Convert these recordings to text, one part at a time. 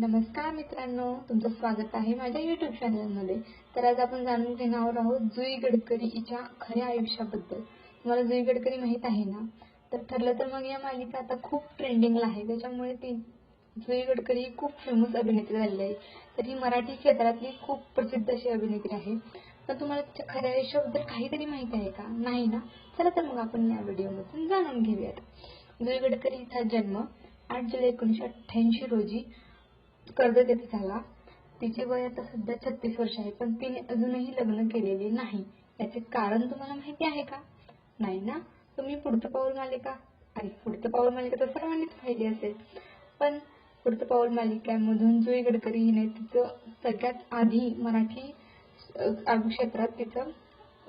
नमस्कार मित्रांनो तुमचं स्वागत आहे माझ्या युट्यूब चॅनलमध्ये तर आज आपण जाणून घेणार आहोत जुई गडकरी हिच्या खऱ्या आयुष्याबद्दल. तुम्हाला जुई गडकरी माहीत आहे ना? तर ठरलं तर मग या मालिका आता खूप ट्रेंडिंगला आहे. त्याच्यामुळे ती जुई गडकरी ही खूप फेमस अभिनेत्री झालेली आहे. तर ही मराठी क्षेत्रातली खूप प्रसिद्ध अशी अभिनेत्री आहे. पण तुम्हाला तिच्या खऱ्या आयुष्याबद्दल काहीतरी माहिती आहे का? नाही ना? चला तर मग आपण या व्हिडिओमधून जाणून घेऊयात. जुई गडकरी हिचा जन्म आठ जुलै एकोणीसशे अठ्ठ्याऐंशी रोजी कर्ज देत झाला. तिचे वय आता सध्या छत्तीस वर्ष आहे पण तिने अजूनही लग्न केलेले नाही. याचे कारण तुम्हाला माहिती आहे का? नाही ना? तुम्ही पुढचं पाऊल मालिका आणि पुढचं पाऊल मालिका तर सर्वांनीच पाहिली असेल. पण पुढचं पाऊल मालिकांमधून जुई गडकरी हिने तिचं सगळ्यात आधी मराठी क्षेत्रात तिचं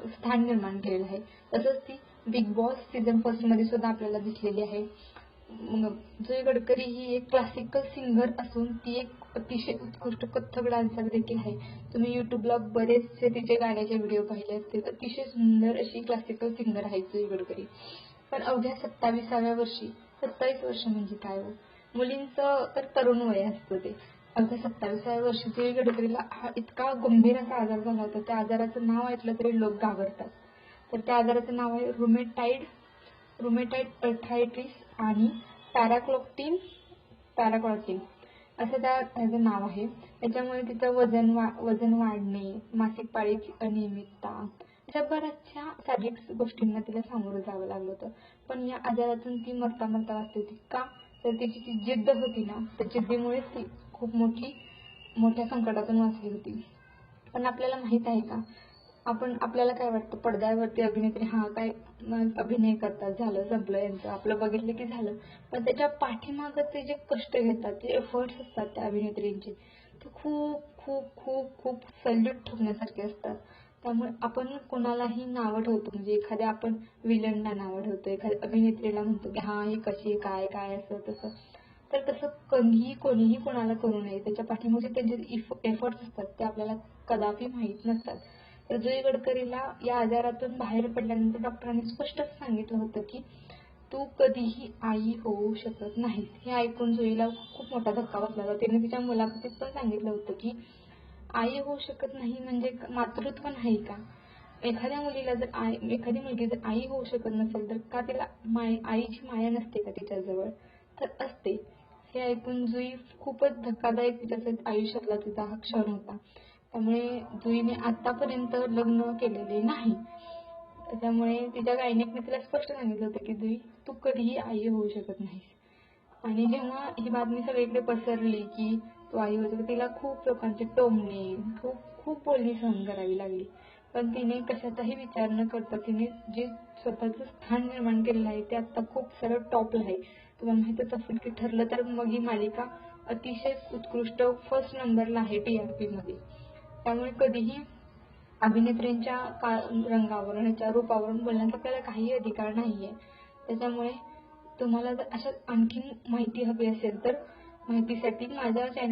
स्थान निर्माण केलेलं आहे. तसंच ती बिग बॉस सीझन फर्स्टमध्ये सुद्धा आपल्याला दिसलेली आहे. गडकरी ही एक क्लासिकल सिंगर असून ती एक अतिशय उत्कृष्ट कथ्थक डान्सर देखील आहे. तुम्ही युट्यूबला बरेचसे तिचे गाण्याचे व्हिडिओ पाहिले असतील. अतिशय सुंदर अशी क्लासिकल सिंगर आहे जुई गडकरी. पण अवघ्या सत्ताविसाव्या वर्षी सत्तावीस वर्ष म्हणजे काय हो? मुलींचं तर तरुण वय असतं ते. अवघ्या सत्ताविसाव्या वर्षी जुई गडकरीला हा इतका गंभीर असा आजार झाला होता. त्या आजाराचं नाव ऐकलं तरी लोक घाबरतात. तर त्या आजाराचं नाव आहे रुमेटाईड रुमेटाईड अर्थायटिस आणि पॅराक्लोटिन पॅराक्लॉटिन असं त्या त्याचं नाव आहे. त्याच्यामुळे तिचं वजन वा वजन वाढणे मासिक पाळीची अनियमितता अशा बऱ्याचशा शारीरिक गोष्टींना तिला सामोरं जावं लागलं होतं. पण या आजारातून ती मरता मरता वाचली होती का? तर तिची जी जिद्द होती ना त्या जिद्दीमुळेच ती खूप मोठी मोठ्या संकटातून वाचली होती. पण आपल्याला माहीत आहे का आपण आपल्याला काय वाटतं? पडद्यावरती अभिनेत्री हा काय अभिनय करतात झालं संपलं यांचं. आपलं बघितलं की झालं. पण त्याच्या पाठीमागं ते जे कष्ट घेतात जे एफर्ट्स असतात त्या अभिनेत्रींचे ते खूप खूप खूप खूप सल्यूट ठेवण्यासारखे असतात. त्यामुळे आपण कोणालाही नावं ठेवतो. म्हणजे एखाद्या आपण विलनला नावं ठेवतो. एखाद्या अभिनेत्रीला म्हणतो की हा ही कशी काय काय असं तसं. तर तसं कधीही कोणीही कोणाला करू नये. त्याच्या पाठीमागे त्यांचे एफर्ट्स असतात ते आपल्याला कदापि माहीत नसतात. तर जुई गडकरीला या आजारातून बाहेर पडल्यानंतर डॉक्टरांनी स्पष्टच सांगितलं होतं की तू कधीही आई होऊ शकत नाही हे ऐकून जुईला खूप मोठा धक्का बसला होता. तिने तिच्या मुलाखतीत पण सांगितलं होतं की आई होऊ शकत नाही म्हणजे मातृत्व नाही का? एखाद्या मुलीला जर आई एखादी मुलगी जर आई होऊ शकत नसेल तर का तिला माय आईची माया नसते का तिच्याजवळ? तर असते. हे ऐकून जुई खूपच धक्कादायक तिच्या आयुष्यातला तिचा हा क्षण होता. त्यामुळे जुईने आतापर्यंत लग्न केलेले नाही. त्यामुळे तिच्या गायनिकने तिला स्पष्ट सांगितलं होतं की जुई तू कधीही आई होऊ शकत नाहीस. आणि जेव्हा ही बातमी सगळीकडे पसरली की तू आई होऊ शकत तिला खूप लोकांचे टोमणे खूप खूप बोलणी सहन करावी लागली. पण तिने कशाचाही विचार न करता तिने जे स्वतःचं स्थान निर्माण केलेलं आहे ते आता खूप सरळ टॉपला आहे. तुला माहितच असेल की ठरलं तर मग ही मालिका अतिशय उत्कृष्ट फर्स्ट नंबरला आहे टी आर पी मध्ये. त्यामुळे कधीही अभिनेत्रींच्या का रंगावर ह्याच्या रूपावरून बोलण्याचा आपल्याला काही अधिकार नाहीये. त्याच्यामुळे तुम्हाला जर अशा आणखीन माहिती हवी असेल तर माहितीसाठी माझ्या चॅनल